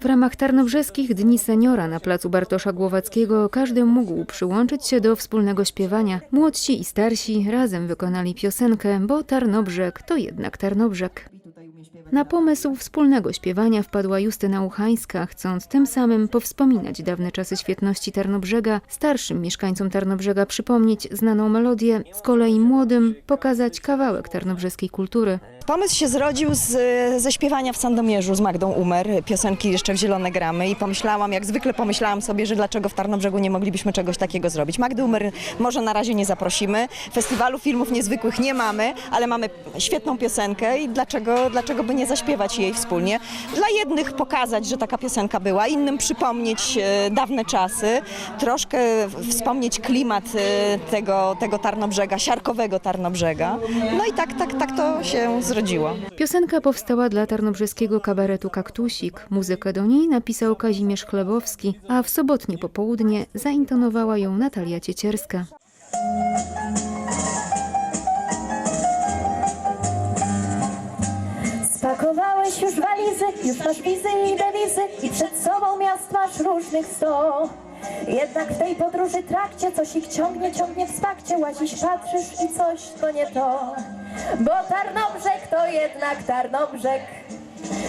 W ramach Tarnobrzeskich Dni Seniora na placu Bartosza Głowackiego każdy mógł przyłączyć się do wspólnego śpiewania. Młodsi i starsi razem wykonali piosenkę, bo Tarnobrzeg to jednak Tarnobrzeg. Na pomysł wspólnego śpiewania wpadła Justyna Uchańska, chcąc tym samym powspominać dawne czasy świetności Tarnobrzega, starszym mieszkańcom Tarnobrzega przypomnieć znaną melodię, z kolei młodym pokazać kawałek tarnobrzeskiej kultury. Pomysł się zrodził z, ze śpiewania w Sandomierzu z Magdą Umer, piosenki jeszcze w Zielone Gramy i pomyślałam, jak zwykle pomyślałam sobie, że dlaczego w Tarnobrzegu nie moglibyśmy czegoś takiego zrobić. Magdy Umer może na razie nie zaprosimy, festiwalu filmów niezwykłych nie mamy, ale mamy świetną piosenkę i dlaczego, dlaczego by nie zaśpiewać jej wspólnie. Dla jednych pokazać, że taka piosenka była, innym przypomnieć e, dawne czasy, troszkę wspomnieć klimat e, tego, tego Tarnobrzega, siarkowego Tarnobrzega. No i tak, tak, tak to się Piosenka powstała dla tarnobrzeskiego kabaretu Kaktusik. Muzykę do niej napisał Kazimierz Chlebowski, a w sobotnie popołudnie zaintonowała ją Natalia Ciecierska. Spakowałeś już walizy, już masz wizy i dewizy i przed sobą miast masz różnych sto. Jednak w tej podróży trakcie coś ich ciągnie, ciągnie w spakcie, łazisz, patrzysz i coś to nie to. Bo Tarnobrzeg to jednak Tarnobrzeg.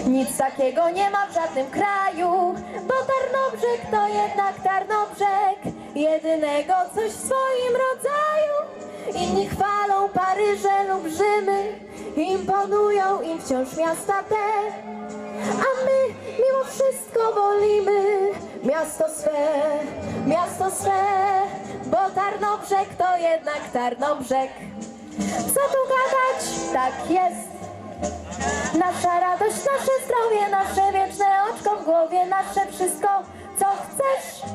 Nic takiego nie ma w żadnym kraju, bo Tarnobrzeg to jednak Tarnobrzeg. Jedynego coś w swoim rodzaju. Inni chwalą Paryże lub Rzymy, imponują im wciąż miasta te. A my mimo wszystko wolimy miasto swe, miasto swe, bo Tarnobrzeg to jednak Tarnobrzeg. Co tu gadać? Tak jest. Nasza radość, nasze zdrowie, nasze wieczne oczko w głowie, nasze wszystko, co chcesz.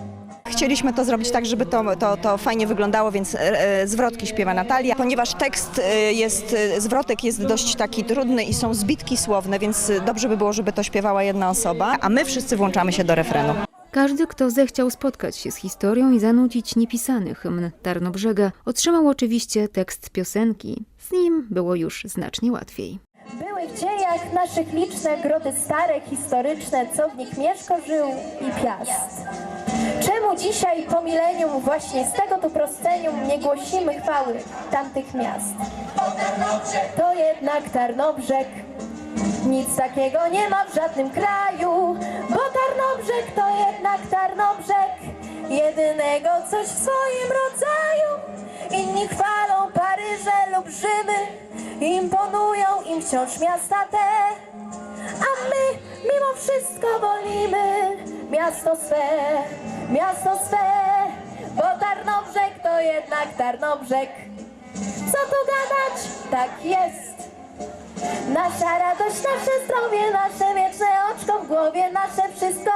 Chcieliśmy to zrobić tak, żeby to, to, to fajnie wyglądało, więc e, e, zwrotki śpiewa Natalia. Ponieważ tekst e, jest, zwrotek jest dość taki trudny i są zbitki słowne, więc dobrze by było, żeby to śpiewała jedna osoba, a my wszyscy włączamy się do refrenu. Każdy, kto zechciał spotkać się z historią i zanucić niepisany hymn Tarnobrzega, otrzymał oczywiście tekst piosenki. Z nim było już znacznie łatwiej. Były w dziejach naszych liczne grody stare, historyczne, co w nich mieszko żył i piast. Czemu dzisiaj po milenium właśnie z tego tu proscenium nie głosimy chwały tamtych miast? To jednak Tarnobrzeg, nic takiego nie ma w żadnym kraju, jedynego coś w swoim rodzaju. Inni chwalą Paryże lub Rzymy, imponują im wciąż miasta te. A my mimo wszystko wolimy miasto swe, miasto swe, bo Tarnobrzeg to jednak Tarnobrzeg. Co tu gadać? Tak jest. Nasza radość, nasze zdrowie, nasze wieczne oczko w głowie, nasze wszystko,